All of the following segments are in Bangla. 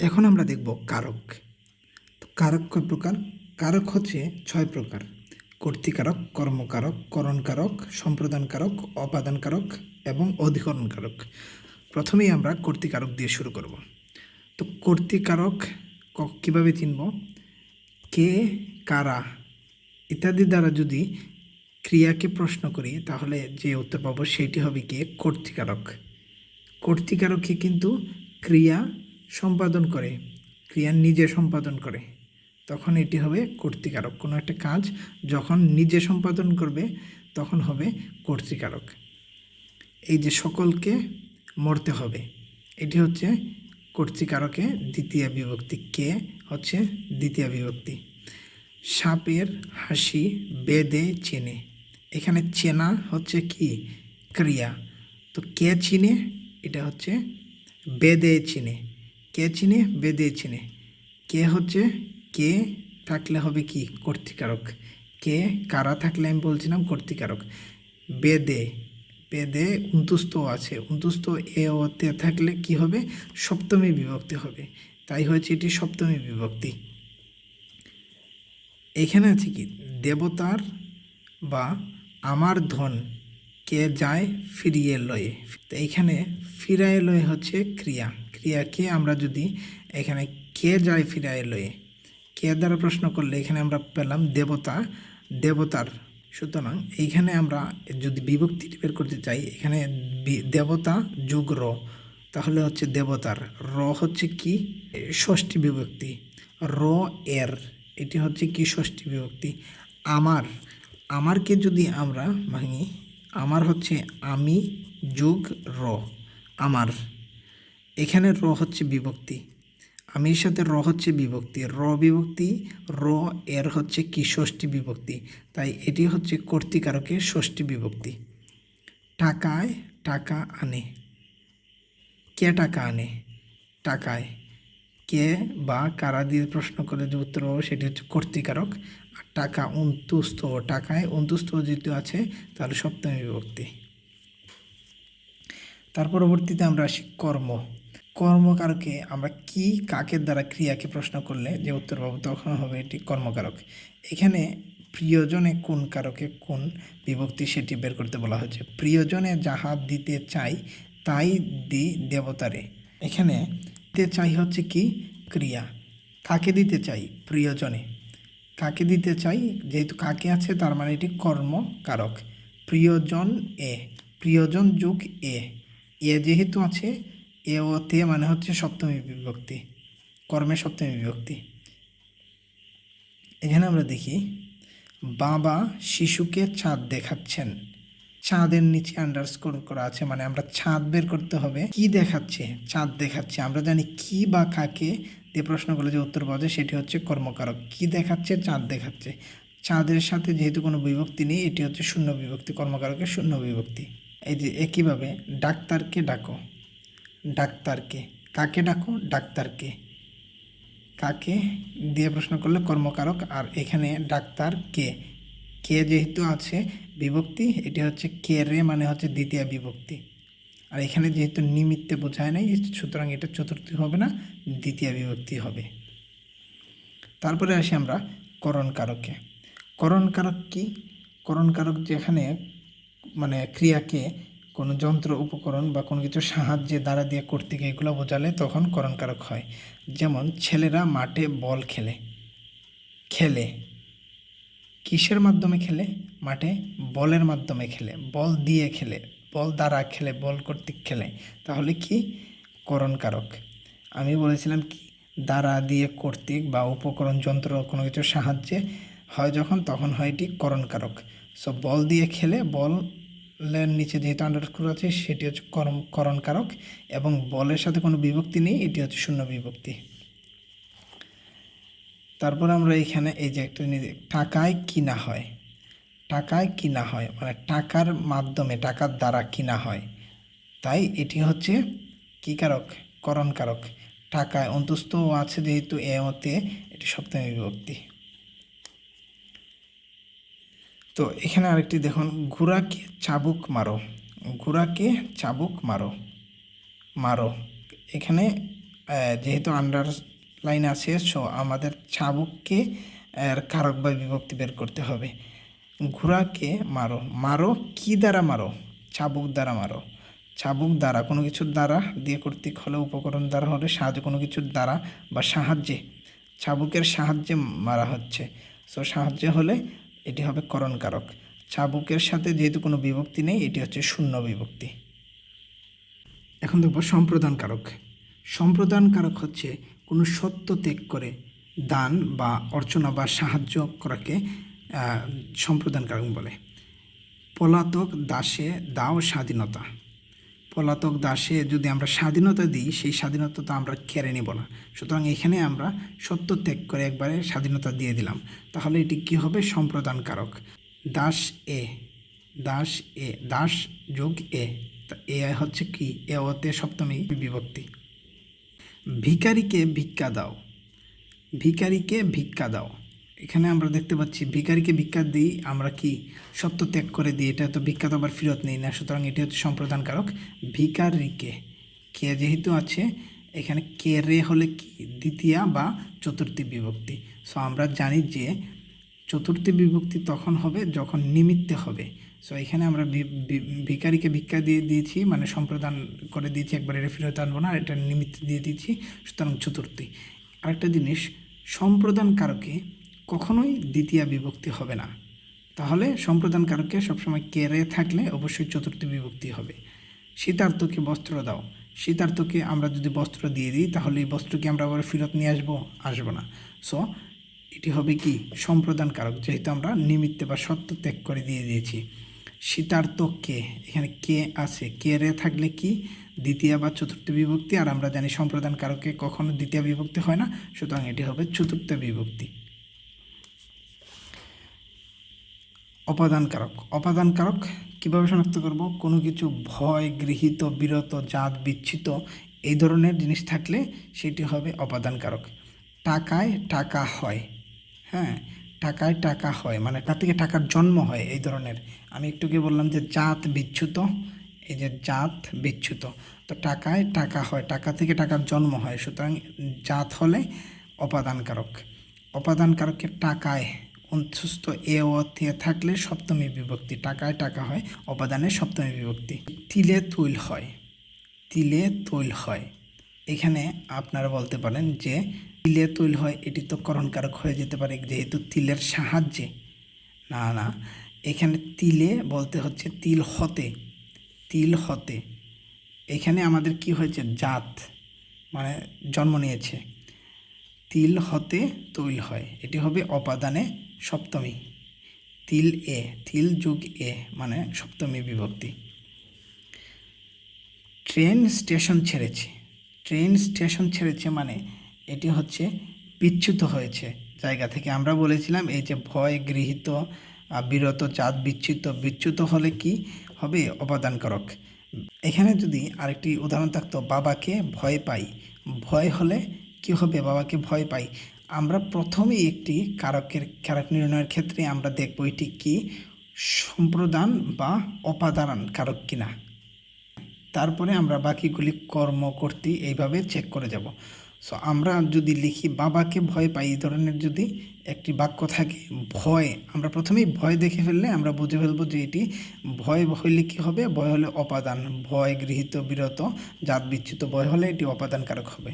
এখন আমরা দেখব কারক। তো কারক কয় প্রকার? কারক হচ্ছে ছয় প্রকার। কর্তৃকারক, কর্মকারক, করণকারক, সম্প্রদানকারক, অপাদানকারক এবং অধিকরণকারক। প্রথমেই আমরা কর্তৃকারক দিয়ে শুরু করব। তো কর্তৃকারক কীভাবে চিনব? কে, কারা ইত্যাদি দ্বারা যদি ক্রিয়াকে প্রশ্ন করি, তাহলে যে উত্তর পাবো সেটি হবে কি কর্তৃকারক। কর্তৃকারকই কিন্তু ক্রিয়া সম্পাদন করে, ক্রিয়া নিজে সম্পাদন করে, তখন এটি হবে কর্তৃকারক। কোনো একটা কাজ যখন নিজে সম্পাদন করবে, তখন হবে কর্তৃকারক। এই যে সকলকে মরতে হবে, এটি হচ্ছে কর্তৃকারকে দ্বিতীয় বিভক্তি। কে হচ্ছে দ্বিতীয় বিভক্তি? সাপের হাসি বেদে চেনে। এখানে চেনা হচ্ছে কি? ক্রিয়া। তো কে চিনে? এটা হচ্ছে বেদে চিনে। কে চিনে, বেদে চিনে। কে হচ্ছে, কে থাকলে হবে কি? কর্তৃকারক। কে, কারা থাকলে আমি বলছিলাম কর্তৃকারক। বেদে বেদে উন্তুস্ত আছে। উন্তুস্ত এ ও তে থাকলে কি হবে? সপ্তমী বিভক্তি হবে। তাই হয়েছে এটি সপ্তমী বিভক্তি। এখানে আছে কি? দেবতার বা আমার ধন। কে যায়? ফিরিয়ে লয়ে। তো এইখানে ফিরায় লয়ে হচ্ছে ক্রিয়া। ক্রিয়াকে আমরা যদি এখানে কে যায় ফিরায় লয়ে? কে দ্বারা প্রশ্ন করলে এখানে আমরা পেলাম দেবতা, দেবতার। সুতরাং এইখানে আমরা যদি বিভক্তি বের করতে চাই, এখানে দেবতা যুগ র। তাহলে হচ্ছে দেবতার। র হচ্ছে কি? ষষ্ঠী বিভক্তি। র এর। এটি হচ্ছে কি ষষ্ঠী বিভক্তি? আমার। আমারকে যদি আমরা ভাঙি আমার হচ্ছে আমি যুগ র, আমার। এখানে র হচ্ছে বিভক্তি। আমির সাথে র হচ্ছে বিভক্তি। র বিভক্তি, র এর হচ্ছে কি ষষ্ঠী বিভক্তি। তাই এটি হচ্ছে কর্তৃকারকের ষষ্ঠী বিভক্তি। টাকায় টাকা আনে। কে টাকা আনে? টাকায়। কে বা কারা দিয়ে প্রশ্ন করে যে উত্তর পাবো সেটি হচ্ছে কর্তৃকারক। আর টাকা অন্তুস্ত টাকায় অন্তুস্ত যেহেতু আছে, তাহলে সপ্তমী বিভক্তি। তার পরবর্তীতে আমরা আসি কর্ম। কর্মকারকে আমরা কি কাকের দ্বারা ক্রিয়াকে প্রশ্ন করলে যে উত্তর পাবো তখন হবে এটি কর্মকারক। এখানে প্রিয়জনে কোন কারকে কোন বিভক্তি সেটি বের করতে বলা হয়েছে। প্রিয়জনে যাহা দিতে চাই, তাই দি দেবতারে। এখানে দিতে চাই হচ্ছে কি? ক্রিয়া। কাকে দিতে চাই? প্রিয়জনে। কাকে দিতে চাই? যেহেতু কাকে আছে, তার মানে এটি কর্মকারক। প্রিয়জন এ। প্রিয়জন যুগ এ। এ যেহেতু আছে, এ ও তে মানে হচ্ছে সপ্তমী বিভক্তি। কর্মের সপ্তমী বিভক্তি। এখানে আমরা দেখি, বাবা শিশুকে চাঁদ দেখাচ্ছেন। চাঁদের নিচে আন্ডারস্কোর করা আছে মানে আমরা চাঁদ বের করতে হবে। কি দেখাচ্ছে? চাঁদ দেখাচ্ছে। আমরা জানি কি বা কাকে দিয়ে প্রশ্ন করলে যে উত্তর পাওয়া যায়, সেটি হচ্ছে কর্মকারক। কি দেখাচ্ছে? চাঁদ দেখাচ্ছে। চাঁদের সাথে যেহেতু কোনো বিভক্তি নেই, এটি হচ্ছে শূন্য বিভক্তি কর্মকারকের শূন্য বিভক্তি। এই যে একইভাবে ডাক্তারকে ডাকো। ডাক্তারকে। কাকে ডাকো? ডাক্তারকে। কাকে? দিয়ে প্রশ্ন করলে কর্মকারক আর এখানে ডাক্তার কে কে যেহেতু আছে বিভক্তি, এটি হচ্ছে কে রে মানে হচ্ছে দ্বিতীয় বিভক্তি। আর এখানে যেহেতু নিমিত্তে বোঝায় নাই, সুতরাং এটা চতুর্থী হবে না, দ্বিতীয় বিভক্তি হবে। তারপরে আসি আমরা করণকারকে। করণকারক কি? করণকারক যেখানে মানে ক্রিয়াকে কোনো যন্ত্র, উপকরণ বা কোনো কিছু সাহায্যে দ্বারা দিয়ে করতে গিয়ে এগুলো বোঝালে তখন করণকারক হয়। যেমন ছেলেরা মাঠে বল খেলে। খেলে। কিসের মাধ্যমে খেলে? মাঠে বলের মাধ্যমে খেলে, বল দিয়ে খেলে, বল দ্বারা খেলে, বল কর্তৃক খেলে। তাহলে কি করণকারক? আমি বলেছিলাম কি, দ্বারা দিয়ে কর্তৃক বা উপকরণ, যন্ত্র কোনো কিছুর সাহায্যে হয় যখন, তখন হয় এটি করণকারক। সো বল দিয়ে খেলে, বলের নিচে যেহেতু আন্ডারস্কোর আছে, সেটি হচ্ছে করণ, করণকারক এবং বলের সাথে কোনো বিভক্তি নেই, এটি হচ্ছে শূন্য বিভক্তি। তারপর আমরা এখানে এই যে একটা জিনিস টাকায় কিনা হয়, টাকায় কিনা হয় মানে টাকার মাধ্যমে, টাকার দ্বারা কিনা হয়। তাই এটি হচ্ছে কী কারক? করণ কারক। টাকায় অন্তস্থ আছে যেহেতু এ মতে এটি সপ্তমী বিভক্তি। তো এখানে আরেকটি দেখুন, ঘোড়াকে চাবুক মারো, ঘোড়াকে চাবুক মারো মারো। এখানে যেহেতু আন্ডার লাইন আছে সো আমাদের চাবুককে, এর কারক বা বিভক্তি বের করতে হবে। ঘোড়াকে মারো। মারো কি দ্বারা মারো? চাবুক দ্বারা মারো। চাবুক দ্বারা কোনো কিছুর দ্বারা, দিয়ে কর্তৃক হলে উপকরণ দ্বারা হলে সাহায্য কোনো কিছুর দ্বারা বা সাহায্যে। চাবুকের সাহায্যে মারা হচ্ছে। সো সাহায্যে হলে এটি হবে করণ কারক। চাবুকের সাথে যেহেতু কোনো বিভক্তি নেই, এটি হচ্ছে শূন্য বিভক্তি। এখন দেখব সম্প্রদান কারক। সম্প্রদান কারক হচ্ছে কোনো সত্য ত্যাগ করে দান বা অর্চনা বা সাহায্য করাকে সম্প্রদান কারক বলে। পলাতক দাসে দাও স্বাধীনতা। পলাতক দাসে যদি আমরা স্বাধীনতা দিই, সেই স্বাধীনতা তো আমরা কেড়ে নেব না। সুতরাং এখানে আমরা সত্য ত্যাগ করে একবারে স্বাধীনতা দিয়ে দিলাম। তাহলে এটি কি হবে? সম্প্রদান কারক দাস এ দাস এ, দাস যোগ এ। এ হচ্ছে কি? এ ওতে সপ্তমী বিভক্তি। ভিকারিকে ভিক্ষা দাও। ভিকারিকে ভিক্ষা দাও। এখানে আমরা দেখতে পাচ্ছি, ভিকারিকে ভিক্ষা দিই, আমরা কি সত্য ত্যাগ করে দিই? এটা তো ভিক্ষা তো আবার ফেরত নেই না, সুতরাং এটি হচ্ছে সম্প্রদান কারক ভিকারিকে, কে যেহেতু আছে, এখানে কে রে হলে কি? দ্বিতীয়া বা চতুর্থী বিভক্তি। সো আমরা জানি যে চতুর্থী বিভক্তি তখন হবে যখন নিমিত্তে হবে। সো এখানে আমরা ভি- ভি- ভিখারিকে ভিক্ষা দিয়ে দিয়েছি মানে সম্প্রদান করে দিয়েছি, একবার এটা ফেরত আনব না এটা নিমিত্ত দিয়ে দিয়েছি, সুতরাং চতুর্থী। আরেকটা জিনিস সম্প্রদান কারকে কখনোই দ্বিতীয় বিভক্তি হবে না। তাহলে সম্প্রদান কারকে সবসময় কেরে থাকলে অবশ্যই চতুর্থী বিভক্তি হবে। শীতার্থকে বস্ত্র দাও। শীতার্থকে আমরা যদি বস্ত্র দিয়ে দিই, তাহলে এই বস্ত্রকে আমরা আবার ফেরত নিয়ে আসব আসব না। সো এটি হবে কি? সম্প্রদান কারক যেহেতু আমরা নিমিত্তে বা সত্য ত্যাগ করে দিয়ে দিয়েছি। শীতার্থ কে? এখানে কে আছে? কে রে থাকলে কি? দ্বিতীয় বা চতুর্থ বিভক্তি, আর আমরা জানি সম্প্রদান কারকে কখনো দ্বিতীয় বিভক্তি হয় না, সুতরাং এটি হবে চতুর্থ বিভক্তি। অপাদান কারক অপাদান কারক কীভাবে শনাক্ত করব? কোনো কিছু ভয়, গৃহীত, বিরত, জাত, বিচ্ছিত, এই ধরনের জিনিস থাকলে সেটি হবে অপাদান কারক টাকায় টাকা হয় হ্যাঁ? টাকায় টাকা হয় মানে তার থেকে টাকার জন্ম হয় এই ধরনের। আমি একটু কি বললাম যে জাত বিচ্যুত, এই যে জাত বিচ্যুত, তো টাকায় টাকা হয়, টাকা থেকে টাকার জন্ম হয়। সুতরাং জাত হলে অপাদান কারক অপাদান কারকের টাকায় অন্তস্থ এ ও থে থাকলে সপ্তমী বিভক্তি, টাকায় টাকা হয় অপাদানের সপ্তমী বিভক্তি। তিলে তৈল হয়, তিলে তৈল হয়। এখানে আপনারা বলতে পারেন যে তিলে তৈল হয়, এটি তো করণকারক হয়ে যেতে পারে, যেহেতু তিলের সাহায্যে। না না, এখানে তিলে বলতে হচ্ছে তিল হতে তিল হতে। এখানে আমাদের কি হয়েছে? জাত মানে জন্ম নিয়েছে। তিল হতে তৈল হয়, এটি হবে অপাদানে সপ্তমী। তিল এ, তিল যুগ এ মানে সপ্তমী বিভক্তি। ট্রেন স্টেশন ছেড়েছে। ট্রেন স্টেশন ছেড়েছে মানে এটি হচ্ছে বিচ্যুত হয়েছে জায়গা থেকে। আমরা বলেছিলাম এই যে ভয় গৃহীত বিরত চাঁদ বিচ্যুত বিচ্যুত হলে কি হবে? অপাদানকারক এখানে যদি আরেকটি উদাহরণ থাকতো, বাবাকে ভয় পাই। ভয় হলে কি হবে? বাবাকে ভয় পাই। আমরা প্রথমেই একটি কারকের, কারক নির্ণয়ের ক্ষেত্রে আমরা দেখব এটি কি সম্প্রদান বা অপাদান কারক কিনা। তারপরে আমরা বাকিগুলি কর্ম কর্তৃ এইভাবে চেক করে যাব। সো আমরা যদি লিখি, বাবাকে ভয় পাই, এই ধরনের যদি একটি বাক্য থাকে, ভয়, আমরা প্রথমেই ভয় দেখে ফেললে আমরা বুঝে ফেলব যে এটি ভয় হইলে কী হবে? ভয় হলে অপাদান, ভয় গৃহীত বিরত, জাত বিচ্যুত, ভয় হলে এটি অপাদান কারক হবে।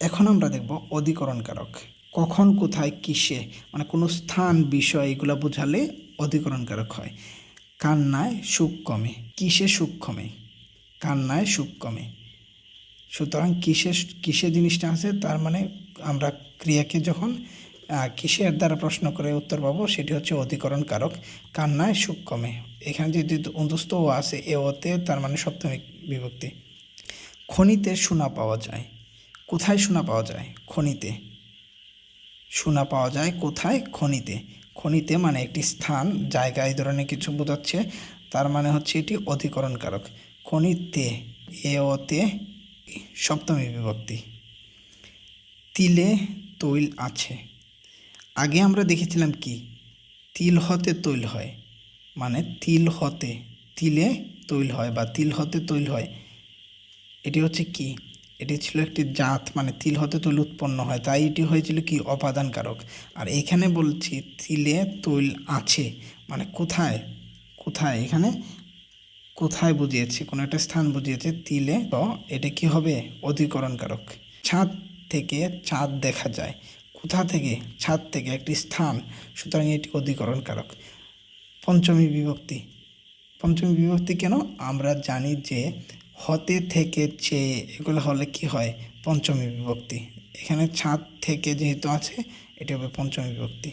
এখন আমরা দেখব অধিকরণ কারক কখন, কোথায়, কিসে মানে কোনো স্থান, বিষয়, এগুলো বোঝালে অধিকরণ কারক হয়। কান্নায় সুখ কমে কিসে সুখ কমে কান্নায় সুখ কমে সুতরাং কিসে কিসে জিনিসটা আছে, তার মানে আমরা ক্রিয়াকে যখন কিসের দ্বারা প্রশ্ন করে উত্তর পাবো, সেটি হচ্ছে অধিকরণ কারক কান্নায় সুখ কমে। এখানে যদি অন্তস্থ ও আছে, এ ওতে তার মানে সপ্তমিক বিভক্তি। খনিতে সোনা পাওয়া যায়। কোথায় সোনা পাওয়া যায়? খনিতে। সোনা পাওয়া যায় কোথায়? খনিতে। খনিতে মানে একটি স্থান, জায়গা, এই ধরনের কিছু বোঝাচ্ছে। তার মানে হচ্ছে এটি অধিকরণ কারক খনিতে, এ ওতে সপ্তমী বিভক্তি। তিলে তৈল আছে। আগে আমরা দেখেছিলাম কি? তিল হতে তৈল হয়। মানে তিল হতে, তিলে তৈল হয় বা তিল হতে তৈল হয়। এটি হচ্ছে কি? এটি ছিল একটি জাত মানে তিল হতে তৈল উৎপন্ন হয়। তাই এটি হয়েছিল কি? অপাদান কারক আর এখানে বলছি তিলে তৈল আছে। মানে কোথায়? কোথায়? এখানে কোথায় বুঝিয়েছে, কোনো একটা স্থান বুঝিয়েছে, তিলে তো এটা কি হবে? অধিকরণকারক। ছাদ থেকে চাঁদ দেখা যায়। কোথা থেকে? ছাদ থেকে একটি স্থান। সুতরাং এটি অধিকরণকারক। পঞ্চমী বিভক্তি। পঞ্চমী বিভক্তি কেন? আমরা জানি যে হতে থেকে চেয়ে, এগুলো হলে কি হয়? পঞ্চমী বিভক্তি। এখানে ছাদ থেকে যেহেতু আছে, এটি হবে পঞ্চমী বিভক্তি।